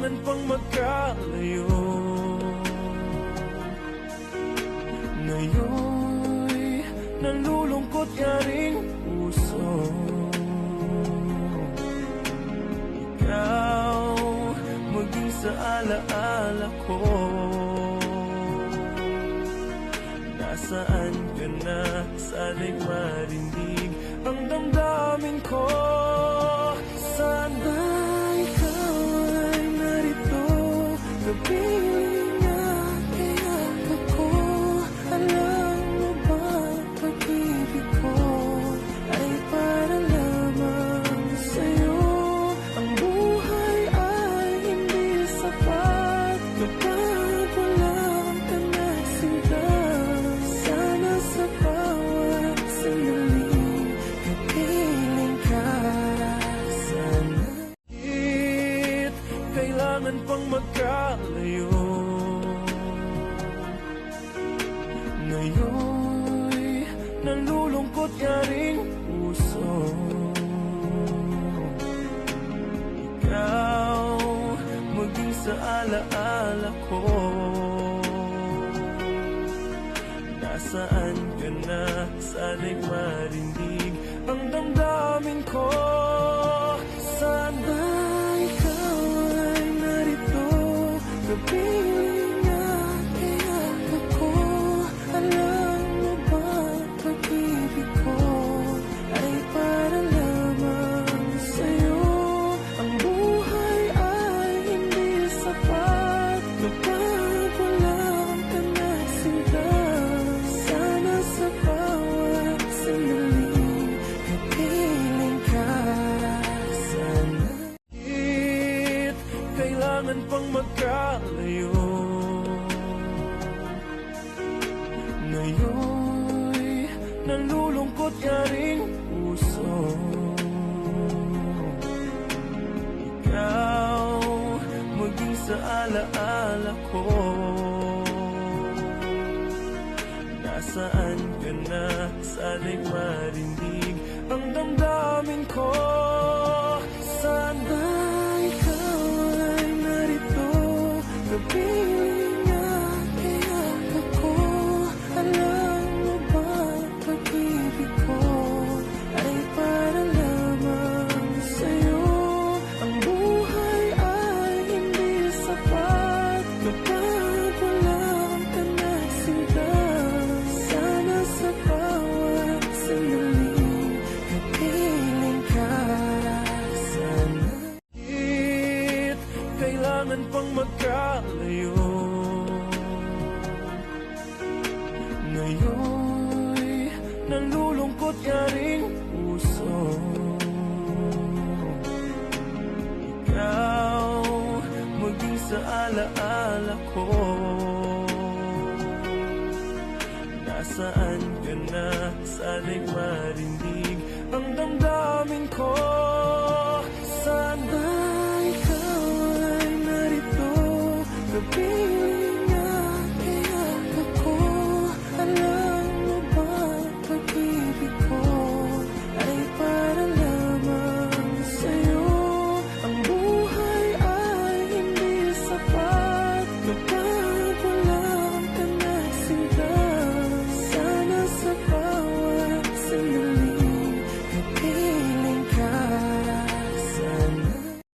kailangan pang magkalayo. Ngayon'y nalulungkot ka rin puso. Ikaw maging sa alaala ko. Nasaan ka na? Sana'y marinig ang damdamin ko be kailangan pang magkalayo. Ngayon'y nalulungkot ka rin puso. Ikaw maging sa alaala ko. Nasaan ka na? Sana'y marinig ang damdamin ko. Ikaw kailangan pang magkalayo Ngayon'y nalulungkot ka rin puso. Ikaw maging sa alaala ko. Nasaan ka na? Sana'y marinig ang damdamin ko kailangan pang magkalayo. Ngayon'y nalulungkot ka rin puso. Ikaw maging sa alaala ko. Nasaan ka na? Sana'y marinig ang damdamin ko